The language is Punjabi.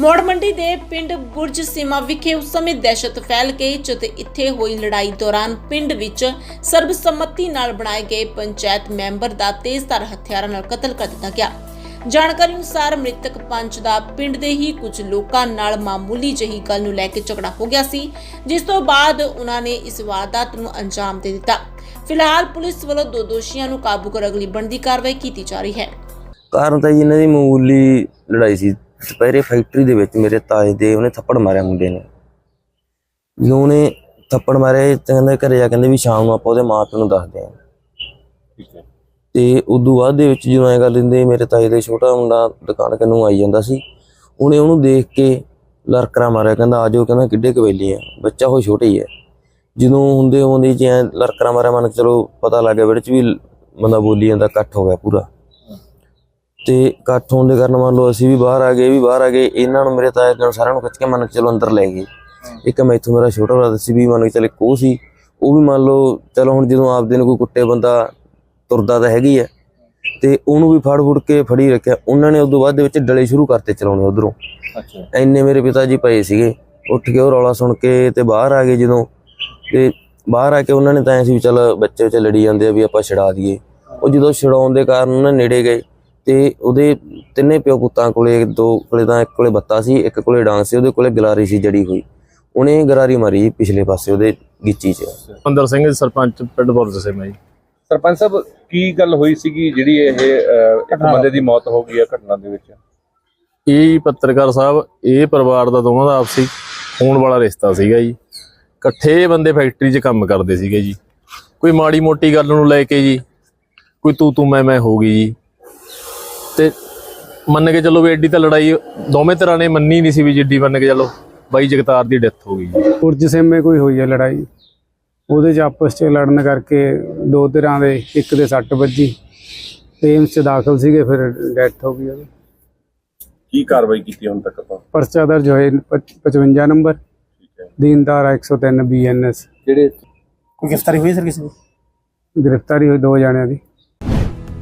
ਮੋੜ ਮੰਡੀ ਦੇ ਪਿੰਡ ਬੁਰਜ ਸੀਮਾ ਵਿਖੇ ਉਸ ਸਮੇਂ ਦਹਿਸ਼ਤ ਫੈਲ ਗਈ, ਜਦ ਇੱਥੇ ਹੋਈ ਲੜਾਈ ਦੌਰਾਨ ਪਿੰਡ ਵਿੱਚ ਸਰਬਸੰਮਤੀ ਨਾਲ ਬਣਾਏ ਗਏ ਪੰਚਾਇਤ ਮੈਂਬਰ ਦਾ ਤੇਜ਼ਧਾਰ ਹਥਿਆਰਾਂ ਨਾਲ ਕਤਲ ਕਰ ਦਿੱਤਾ ਗਿਆ। ਜਾਣਕਾਰੀ ਅਨੁਸਾਰ ਮ੍ਰਿਤਕ ਪੰਚ ਦਾ ਪਿੰਡ ਦੇ ਹੀ ਕੁਝ ਲੋਕਾਂ ਨਾਲ ਮਾਮੂਲੀ ਜਿਹੀ ਗੱਲ ਨੂੰ ਲੈ ਕੇ ਝਗੜਾ ਹੋ ਗਿਆ ਸੀ, ਜਿਸ ਤੋਂ ਬਾਅਦ ਉਹਨਾਂ ਨੇ ਇਸ ਵਾਰਦਾਤ ਨੂੰ ਅੰਜਾਮ ਦੇ ਦਿੱਤਾ। ਫਿਲਹਾਲ ਪੁਲਿਸ ਵੱਲੋਂ ਦੋ ਦੋਸ਼ੀਆਂ ਨੂੰ ਕਾਬੂ ਕਰ ਅਗਲੀ ਬਣਦੀ ਕਾਰਵਾਈ ਕੀਤੀ ਜਾ ਰਹੀ ਹੈ। ਕਾਰਨ ਤਾਂ ਜੀ ਇਹਨਾਂ ਦੀ ਮਾਮੂਲੀ ਲੜਾਈ ਸੀ। ਦੁਪਹਿਰੇ ਫੈਕਟਰੀ ਦੇ ਵਿੱਚ ਮੇਰੇ ਤਾਏ ਦੇ ਉਹਨੇ ਥੱਪੜ ਮਾਰਿਆ ਮੁੰਡੇ ਨੇ। ਜਦੋਂ ਉਹਨੇ ਥੱਪੜ ਮਾਰਿਆ ਇਹ ਤਾਂ ਕਹਿੰਦੇ ਘਰੇ ਜਾ ਕਹਿੰਦੇ ਵੀ ਸ਼ਾਮ ਨੂੰ ਆਪਾਂ ਉਹਦੇ ਮਾਪਿਆਂ ਨੂੰ ਦੱਸਦੇ ਆਂ। ਤੇ ਉਦੋਂ ਬਾਅਦ ਦੇ ਵਿੱਚ ਜਦੋਂ ਐ ਗੱਲ ਦਿੰਦੇ ਮੇਰੇ ਤਾਏ ਦੇ ਛੋਟਾ ਮੁੰਡਾ ਦੁਕਾਨ ਕੰਨੂ ਆਈ ਜਾਂਦਾ ਸੀ ਉਹਨੇ ਉਹਨੂੰ ਦੇਖ ਕੇ ਲਰਕਰਾ ਮਾਰਿਆ ਕਹਿੰਦਾ ਆਜੋ ਕਹਿੰਦਾ ਕਿੱਡੇ ਕਵੇਲੀ ਆ ਬੱਚਾ ਉਹ ਛੋਟਾ ਹੀ ਹੈ ਜਦੋਂ ਹੁੰਦੇ ਹੁੰਦੇ ਜੇ ਐਂ ਲਰਕਰਾ ਮਾਰਿਆ ਮਨ ਚਲੋ ਪਤਾ ਲੱਗ ਗਿਆ ਵਿੜ ਚ ਵੀ ਬੰਦਾ ਬੋਲੀ ਜਾਂਦਾ ਇਕੱਠ ਹੋ ਗਿਆ ਪੂਰਾ। ਤੇ ਇਕੱਠ ਹੋਣ ਦੇ ਕਾਰਨ ਮੰਨ ਲਓ ਅਸੀਂ ਵੀ ਬਾਹਰ ਆ ਗਏ ਵੀ ਬਾਹਰ ਆ ਗਏ ਇਹਨਾਂ ਨੂੰ ਮੇਰੇ ਤਾਏ ਨੂੰ ਸਾਰਿਆਂ ਨੂੰ ਖਿੱਚ ਕੇ ਮੰਨ ਕੇ ਚਲੋ ਅੰਦਰ ਲੈ ਗਏ। ਇੱਕ ਮੈਥੋਂ ਮੇਰਾ ਛੋਟਾ ਭਰਾ ਸੀ ਵੀ ਮੰਨ ਕੇ ਚੱਲ ਉਹ ਸੀ ਉਹ ਵੀ ਮੰਨ ਲਓ ਚਲੋ ਹੁਣ ਜਦੋਂ ਆਪਦੇ ਨੂੰ ਕੋਈ ਕੁੱਟੇ ਬੰਦਾ ਤੁਰਦਾ ਤਾਂ ਹੈਗੀ ਹੈ ਤੇ ਉਹਨੂੰ ਵੀ ਫੜ ਫੁੜ ਕੇ ਫੜੀ ਰੱਖਿਆ। ਉਹਨਾਂ ਨੇ ਉਦੋਂ ਬਾਅਦ ਦੇ ਵਿੱਚ ਡਲੇ ਸ਼ੁਰੂ ਕਰਤੇ ਚਲਾਉਣੇ ਉਧਰੋਂ। ਅੱਛਾ। ਐਨੇ ਮੇਰੇ ਪਿਤਾ ਜੀ ਪਏ ਸੀਗੇ। ਉੱਠ ਕੇ ਉਹ ਰੌਲਾ ਸੁਣ ਕੇ ਤੇ ਬਾਹਰ ਆ ਗਏ ਜਦੋਂ। ਤੇ ਬਾਹਰ ਆ ਕੇ ਉਹਨਾਂ ਨੇ ਤਾਂ ਐ ਸੀ ਵੀ ਚੱਲ ਬੱਚੇ ਵਿੱਚ ਲੜੀ ਜਾਂਦੇ ਆ ਵੀ ਆਪਾਂ ਛਡਾ ਦਈਏ। ਉਹ ਜਦੋਂ ਛਡਾਉਣ ਦੇ ਕਾਰਨ ਉਹਨਾਂ ਨੇੜੇ ਗਏ। ਤੇ ਉਹਦੇ ਤਿੰਨੇ ਪਿਓ ਪੁੱਤਾਂ ਕੋਲੇ ਦੋ ਕੋਲੇ ਤਾਂ ਇੱਕ ਕੋਲੇ ਬੱਤਾ ਸੀ ਇੱਕ ਕੋਲੇ ਡਾਂਗ ਸੀ ਉਹਦੇ ਕੋਲੇ ਗਲਾਰੀ ਸੀ ਜੜੀ ਹੋਈ। ਉਹਨੇ ਗਰਾਰੀ ਮਾਰੀ ਪਿਛਲੇ ਪਾਸੇ ਉਹਦੇ ਗਿੱਚੀ 'ਚ। ਪੰਦਰ ਸਿੰਘ ਸਰਪੰਚ ਪਿੰਡ ਬੁਰਜ ਸੇ ਮੈਂ ਜੀ। ਸਰਪੰਚ ਸਾਹਿਬ ਕੀ ਗੱਲ ਹੋਈ ਸੀਗੀ ਜਿਹੜੀ ਇਹ ਇੱਕ ਬੰਦੇ ਦੀ ਮੌਤ ਹੋ ਗਈ ਹੈ ਘਟਨਾ ਦੇ ਵਿੱਚ? ਇਹ ਪੱਤਰਕਾਰ ਸਾਹਿਬ ਇਹ ਪਰਿਵਾਰ ਦਾ ਦੋਵਾਂ ਦਾ ਆਪਸੀ ਹੋਣ ਵਾਲਾ ਰਿਸ਼ਤਾ ਸੀਗਾ ਜੀ। ਇਕੱਠੇ ਇਹ ਬੰਦੇ ਫੈਕਟਰੀ 'ਚ ਕੰਮ ਕਰਦੇ ਸੀਗੇ ਜੀ। ਕੋਈ ਮਾੜੀ ਮੋਟੀ ਗੱਲ ਨੂੰ ਲੈ ਕੇ ਜੀ ਕੋਈ ਤੂੰ ਤੂੰ ਮੈਂ ਮੈਂ ਹੋ ਗਈ ਜੀ। ਤੇ ਮੰਨ ਕੇ ਚੱਲੋ ਵੀ ਐਡੀ ਤਾਂ ਲੜਾਈ ਦੋਵੇਂ ਤਰ੍ਹਾਂ ਨੇ ਮੰਨੀ ਨਹੀਂ ਸੀ ਵੀ ਜਿੱਡੀ ਮੰਨ ਕੇ ਚੱਲੋ ਬਾਈ ਜਗਤਾਰ ਦੀ ਡੈਥ ਹੋ ਗਈ ਜੀ। ਉਰਜ ਸੇਮੇ ਕੋਈ ਹੋਈ ਹੈ ਲੜਾਈ। ਉਹਦੇ ਚ ਆਪਸ ਚ ਲੜਨ ਕਰਕੇ ਦੋ ਧਿਰਾਂ ਦੇ ਇੱਕ ਦੇ ਸੱਟ ਵੱਜੀ। ਏਮਸ ਚ ਦਾਖਲ ਸੀਗੇ ਫਿਰ ਡੈਥ ਹੋ ਗਈ ਉਹਦੀ। ਕੀ ਕਾਰਵਾਈ ਕੀਤੀ ਹੁਣ ਤੱਕ ਆਪਾਂ? ਪਰਚਾ ਦਰਜ ਹੋਏ ਪਚ- 55 ਨੰਬਰ। ਠੀਕ ਹੈ। ਦੀਨਦਾਰ 103 ਬੀਐਨਐਸ ਜਿਹੜੇ ਕੋਈ ਗ੍ਰਿਫਤਾਰੀ ਹੋਈ ਸਰ ਕਿਸੇ ਦੀ? ਗ੍ਰਿਫਤਾਰੀ ਹੋਈ ਦੋ ਜਣਿਆਂ ਦੀ।